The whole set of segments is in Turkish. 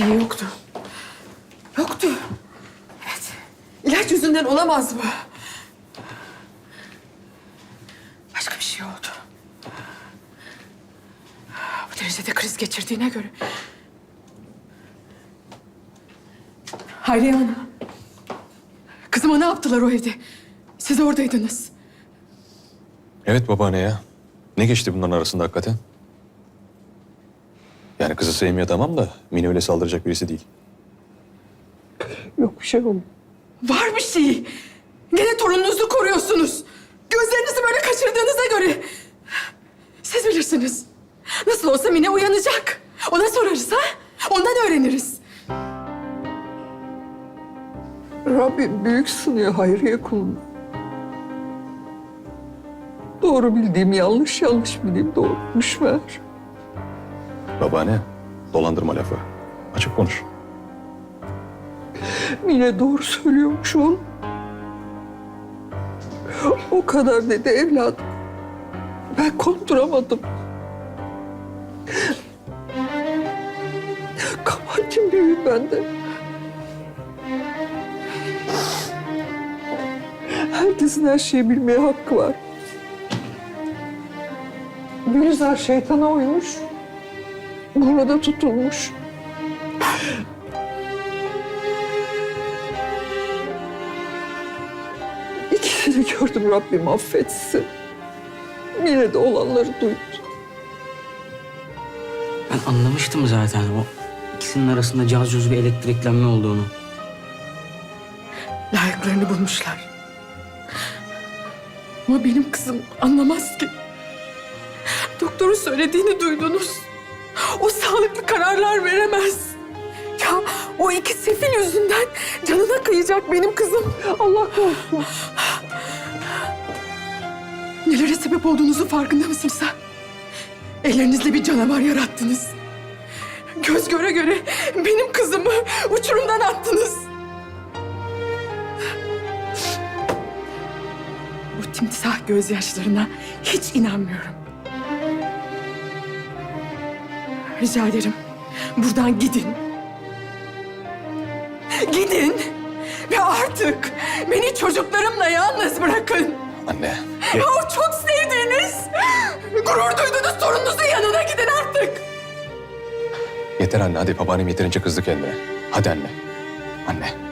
şey yoktu. Yoktu. Evet. İlaç yüzünden olamaz bu. Başka bir şey oldu. Bu derecede kriz geçirdiğine göre. Hayriye Hanım. Kızıma ne yaptılar o evde? Siz oradaydınız. Evet babaanne ya. Ne geçti bunların arasında hakikaten? Yani kızı sevmiyor tamam da Mine öyle saldıracak birisi değil. Yok bir şey oldu. Var bir şey. Gene torununuzu koruyorsunuz. Gözlerinizi böyle kaçırdığınıza göre. Siz bilirsiniz. Nasıl olsa Mine uyanacak. Ona sorarız ha? Ondan öğreniriz. Rabbim büyük sınıyor Hayriye kulunu. Doğru bildiğim yanlış, yanlış bildiğim doğruymuş meğer. Babaanne dolandırma lafı. Açık konuş. Mine doğru söylüyormuş oğlum. O kadar dedi evladım. Ben konduramadım. Kabahatim büyük bende. Herkesin her şeyi bilmeye hakkı var. Gülizar şeytana uymuş. Burada tutulmuş. İkisini gördüm Rabbim affetsin. Yine de olanları duydu. Ben anlamıştım zaten o ikisinin arasında caz cuz bir elektriklenme olduğunu. Layıklarını bulmuşlar. Ama benim kızım anlamaz ki. Doktorun söylediğini duydunuz. O sağlıklı kararlar veremez. Ya o iki sefil yüzünden canına kıyacak benim kızım. Allah korusun. Nelere sebep olduğunuzu farkında mısınız ha? Ellerinizle bir canavar yarattınız. Göz göre göre benim kızımı uçurumdan attınız. Bu timsah gözyaşlarına hiç inanmıyorum. Rica ederim buradan gidin. Gidin ve artık beni çocuklarımla yalnız bırakın. Anne. O çok sevdiğiniz, gurur duyduğunuz torununuzun yanına gidin artık. Yeter anne hadi babaannem yeterince kızdı kendine. Hadi anne. Anne.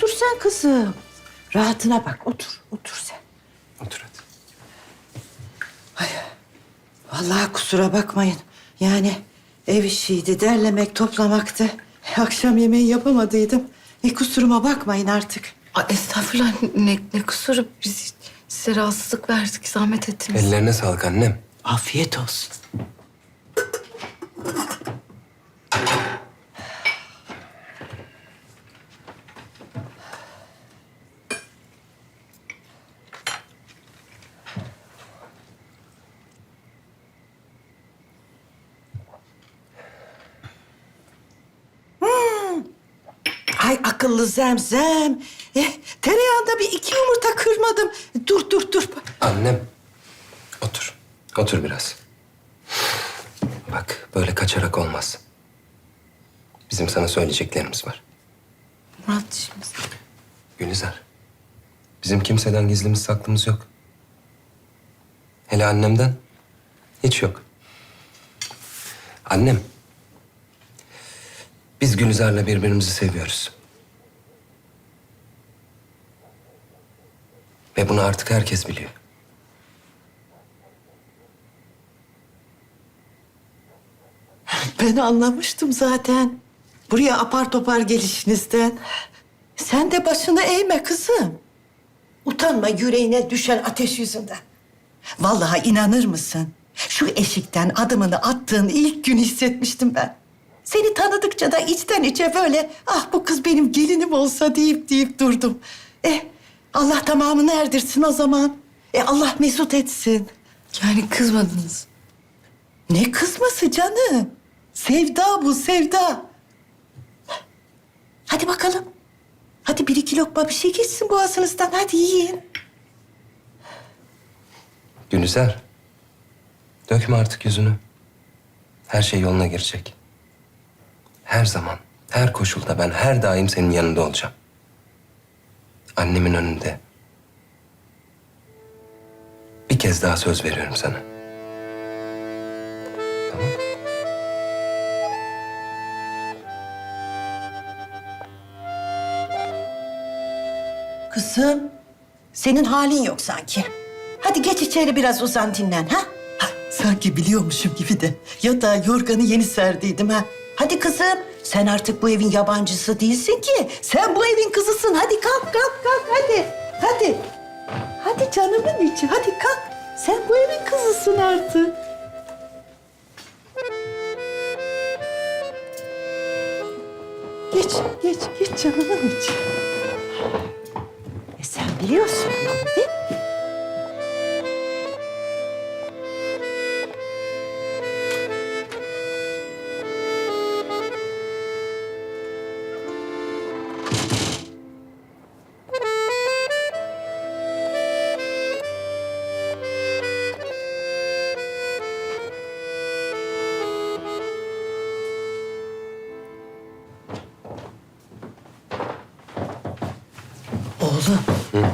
Otur, sen kızım. Rahatına bak, otur, otur sen. Otur hadi. Vallahi kusura bakmayın. Yani ev işiydi, derlemek, toplamaktı. Akşam yemeği yapamadıydım. E kusuruma bakmayın artık. Aa, estağfurullah ne, ne kusuru biz size rahatsızlık verdik zahmet ettiniz. Ellerine sağlık annem. Afiyet olsun. Ay akıllı zemzem. Eh, tereyağında bir iki yumurta kırmadım. Dur dur dur. Annem. Otur. Otur biraz. Bak böyle kaçarak olmaz. Bizim sana söyleyeceklerimiz var. Muratcığım Gülizar. Bizim kimseden gizlimiz saklımız yok. Hele annemden hiç yok. Annem. Biz Gülizar'la birbirimizi seviyoruz. Ve bunu artık herkes biliyor. Ben anlamıştım zaten. Buraya apar topar gelişinizden. Sen de başını eğme kızım. Utanma yüreğine düşen ateş yüzünden. Vallahi inanır mısın? Şu eşikten adımını attığın ilk gün hissetmiştim ben. Seni tanıdıkça da içten içe böyle ah bu kız benim gelinim olsa deyip deyip durdum. Eh Allah tamamını erdirsin o zaman. E Allah mesut etsin. yani kızmadınız. Ne kızması canım? Sevda bu, sevda. Hadi bakalım. Hadi bir iki lokma bir şey geçsin boğazınızdan. Hadi yiyin. Gülizar. Dökme artık yüzünü. Her şey yoluna girecek. Her zaman, her koşulda ben her daim senin yanında olacağım. Annemin önünde. Bir kez daha söz veriyorum sana. Tamam? Kızım, senin halin yok sanki. Hadi geç içeri biraz uzan dinlen ha? ha sanki biliyormuşum gibi de. Yatağa yorganı yeni serdiydim ha. Hadi kızım, sen artık bu evin yabancısı değilsin ki. Sen bu evin kızısın. Hadi kalk, kalk, kalk hadi. Hadi. Hadi canımın içi, hadi kalk. Sen bu evin kızısın artık. Geç, geç, geç canımın içi. E sen biliyorsun Oğlum.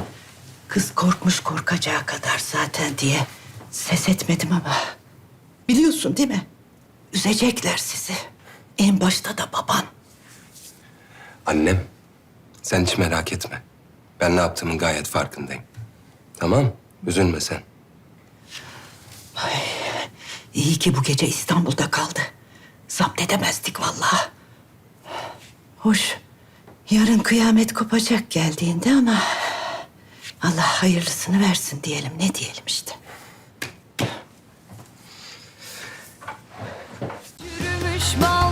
Kız korkmuş korkacağı kadar zaten diye ses etmedim ama. Biliyorsun değil mi? Üzecekler sizi. En başta da baban. Annem, sen hiç merak etme. Ben ne yaptığımın gayet farkındayım. Tamam, üzülme sen. İyi ki bu gece İstanbul'da kaldı. Zapt edemezdik vallahi. Hoş. Yarın kıyamet kopacak geldiğinde ama... Allah hayırlısını versin diyelim. Ne diyelim işte. Yürümüş bal